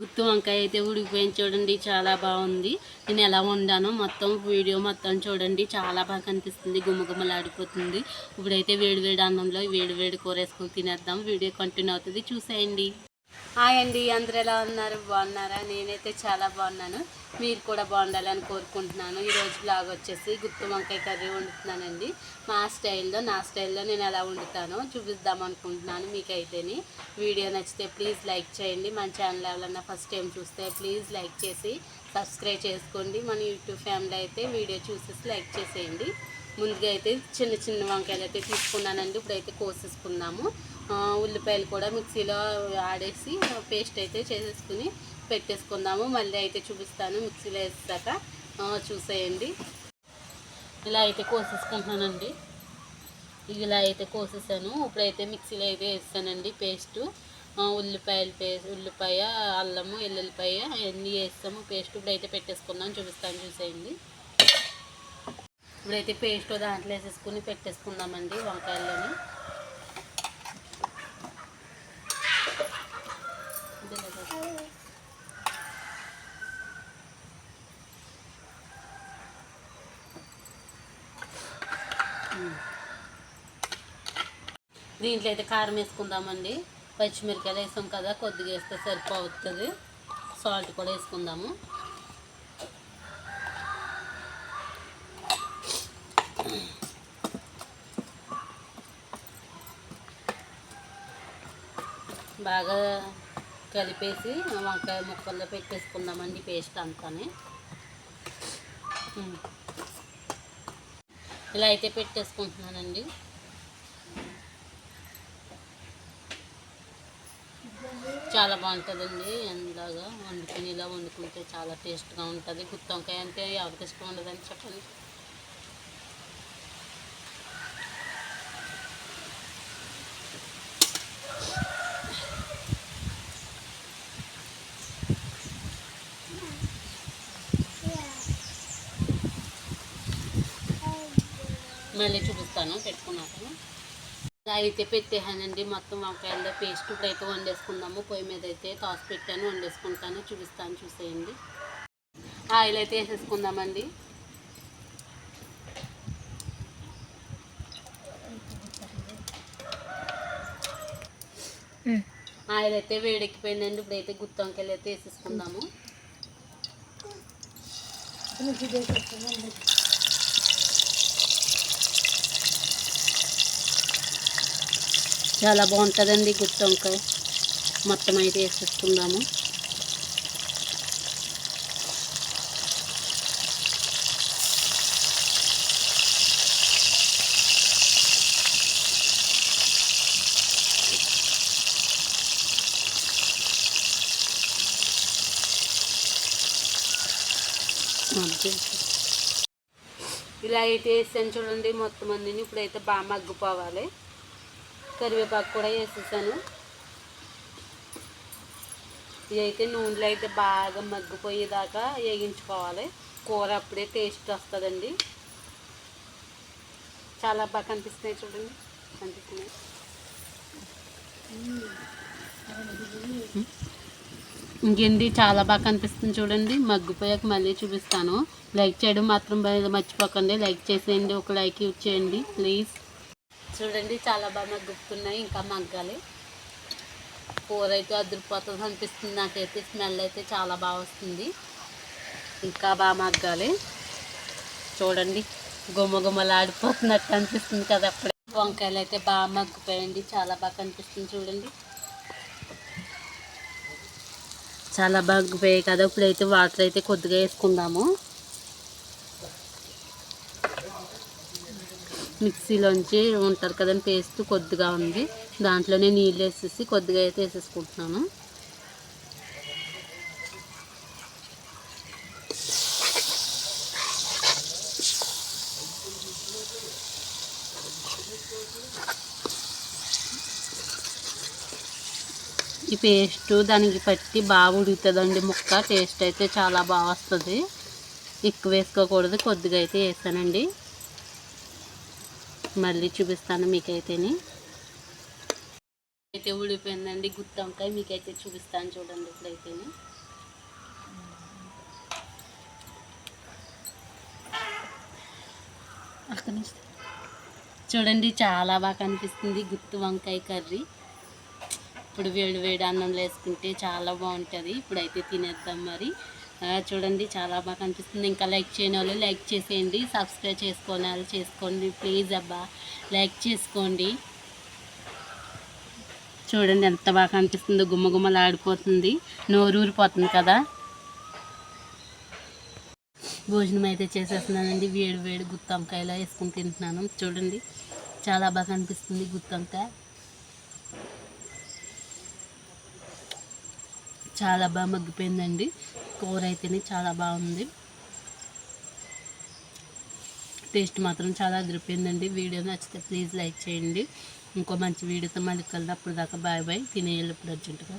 గుత్తి వంకాయ అయితే ఉడికిపోయింది చూడండి చాలా బాగుంది. నేను ఎలా వండానో మొత్తం వీడియో మొత్తం చూడండి చాలా బాగా కనిపిస్తుంది గుమ్మగుమ్మలాడిపోతుంది ఇప్పుడైతే వేడి వేడి అన్నంలో వేడి వేడి కూర వేసుకొని తినేద్దాం. వీడియో కంటిన్యూ అవుతుంది. చూసేయండి. హాయ్ అండి అందరు ఎలా ఉన్నారు? బాగున్నారా? నేనైతే చాలా బాగున్నాను. మీరు కూడా బాగుండాలని కోరుకుంటున్నాను. ఈరోజు బ్లాగ్ వచ్చేసి గుత్తి వంకాయ కర్రీ వండుతున్నానండి. మా స్టైల్లో నా స్టైల్లో నేను ఎలా వండుతానో చూపిద్దాం అనుకుంటున్నాను మీకైతేని. వీడియో నచ్చితే ప్లీజ్ లైక్ చేయండి. మన ఛానల్ ఎవరన్నా ఫస్ట్ టైం చూస్తే ప్లీజ్ లైక్ చేసి సబ్స్క్రైబ్ చేసుకోండి. మన యూట్యూబ్ ఫ్యామిలీ అయితే వీడియో చూసేసి లైక్ చేసేయండి. ముందుగా అయితే చిన్న చిన్న వంకాయలు అయితే తీసుకున్నానండి. ఇప్పుడైతే కోసేసుకున్నాము ఉల్లిపాయలు కూడా మిక్సీలో ఆడేసి పేస్ట్ అయితే చేసేసుకుని పెట్టేసుకుందాము. మళ్ళీ అయితే చూపిస్తాను మిక్సీలో వేసాక. చూసేయండి. ఇలా అయితే కోసేసుకుంటున్నానండి. ఇలా అయితే కోసేసాను. ఇప్పుడైతే మిక్సీలో అయితే వేస్తానండి పేస్టు. ఉల్లిపాయలు పేస్ట్ ఉల్లిపాయ అల్లము ఎల్లుల్లిపాయ అన్నీ వేస్తాము. పేస్ట్ ఇప్పుడైతే పెట్టేసుకుందాం. చూపిస్తాను చూసేయండి. ఇప్పుడైతే పేస్ట్ దాంట్లో వేసేసుకుని పెట్టేసుకుందామండి వంకాయలని దీంట్లో అయితే కారం వేసుకుందామండి. పచ్చిమిరకాయలు వేసాం కదా కొద్దిగా వేస్తే సరిపోతుంది సాల్ట్ కూడా వేసుకుందాము. బాగా కలిపేసి వంకాయ ముక్కల్లో పెట్టేసుకుందామండి పేస్ట్ అంతానే. ఇలా అయితే పెట్టేసుకుంటున్నానండి. చాలా బాగుంటుందండి ఎందాగా వండుకుని ఇలా వండుకుంటే చాలా టేస్ట్గా ఉంటుంది. గుత్తి వంకాయ అంటే ఎవరికి ఇష్టం ఉండదని చెప్పండి. మళ్ళీ చూపిస్తాను పెట్టుకున్నాక అయితే పెట్టేహానండి మొత్తం వంకాయల్లో పేస్ట్ ఇప్పుడైతే వండేసుకుందాము. పొయ్యి మీద అయితే తాసు పెట్టాను వండేసుకుంటాను. చూపిస్తాను చూసేయండి. ఆయిల్ అయితే వేసేసుకుందామండి. ఆయిల్ అయితే వేడెక్కిపోయిందండి ఇప్పుడైతే గుత్తి వంకాయలు అయితే వేసేసుకుందాము. చాలా బాగుంటుందండి గుత్తి వంకాయ. మొత్తం అయితే వేసేసుకుందాము. ఇలా అయితే వేసాను చూడండి మొత్తం అన్నీ ఇప్పుడైతే బాగా మగ్గిపోవాలి. కరివేపాకు కూడా వేసేసాను. ఇదైతే నూనెలో అయితే బాగా మగ్గిపోయేదాకా వేగించుకోవాలి. కూర అప్పుడే టేస్ట్ వస్తుందండి. చాలా బాగా కనిపిస్తున్నాయి చూడండి. కనిపిస్తున్నాయి. ఇంకేంటి? చాలా బాగా కనిపిస్తుంది చూడండి. మగ్గిపోయాక మళ్ళీ చూపిస్తాను. లైక్ చేయడం మాత్రం మర్చిపోకండి. లైక్ చేసేయండి. ఒక లైక్ ఇచ్చేయండి. ప్లీజ్. చూడండి చాలా బాగా మగ్గుతున్నాయి ఇంకా మగ్గాలి. కూర అయితే అదిరిపోతుంది అనిపిస్తుంది నాకైతే స్మెల్ అయితే చాలా బాగా వస్తుంది. ఇంకా బాగా మగ్గాలి. చూడండి గుమ్మ గుమ్మలాడిపోతున్నట్టు అనిపిస్తుంది కదా అప్పుడే. వంకాయలు అయితే బాగా మగ్గిపోయండి చాలా బాగా కనిపిస్తుంది చూడండి. చాలా బాగా మగ్గిపోయాయి కదా ఇప్పుడైతే వాటర్ అయితే కొద్దిగా వేసుకుందాము. మిక్సీలోంచి ఉంటారు కదండి పేస్ట్ కొద్దిగా ఉంది. దాంట్లోనే నీళ్ళు వేసేసి కొద్దిగా అయితే వేసేసుకుంటున్నాను. ఈ పేస్ట్ దానికి పట్టి బాగా ఉడుకుతుందండి ముక్క. టేస్ట్ అయితే చాలా బాగా వస్తుంది. ఎక్కువ వేసుకోకూడదు కొద్దిగా అయితే వేసానండి. మళ్ళీ చూపిస్తాను మీకైతేనే. అయితే ఊడిపోయిందండి గుత్తి వంకాయ మీకైతే చూపిస్తాను చూడండి ఇప్పుడైతేనే. చూడండి చాలా బాగా కనిపిస్తుంది గుత్తి వంకాయ కర్రీ. ఇప్పుడు వేడి వేడి అన్నంలో వేసుకుంటే చాలా బాగుంటుంది. ఇప్పుడైతే తినేద్దాం మరి. చూడండి చాలా బాగా కనిపిస్తుంది. ఇంకా లైక్ చేయని వాళ్ళు లైక్ చేసేయండి. సబ్స్క్రైబ్ చేసుకోని వాళ్ళు చేసుకోండి. ప్లీజ్ అబ్బా లైక్ చేసుకోండి. చూడండి ఎంత బాగా కనిపిస్తుందో. గుమ్మ గుమ్మలాడిపోతుంది నోరూరిపోతుంది కదా. భోజనం అయితే చేసేస్తున్నానండి. వేడి వేడి గుత్తొంకాయలో వేసుకుని తింటున్నాను. చూడండి చాలా బాగా కనిపిస్తుంది గుత్తంకాయ చాలా బాగా మగ్గిపోయిందండి. కూర అయితేనే చాలా బాగుంది. టేస్ట్ మాత్రం చాలా అదిరిపోయిందండి. వీడియో నచ్చితే ప్లీజ్ లైక్ చేయండి. ఇంకో మంచి వీడియోతో మళ్ళీ కలదా అప్పుడు దాకా బాయ్ బాయ్. తినేయాలి ఇప్పుడు అర్జెంటుగా.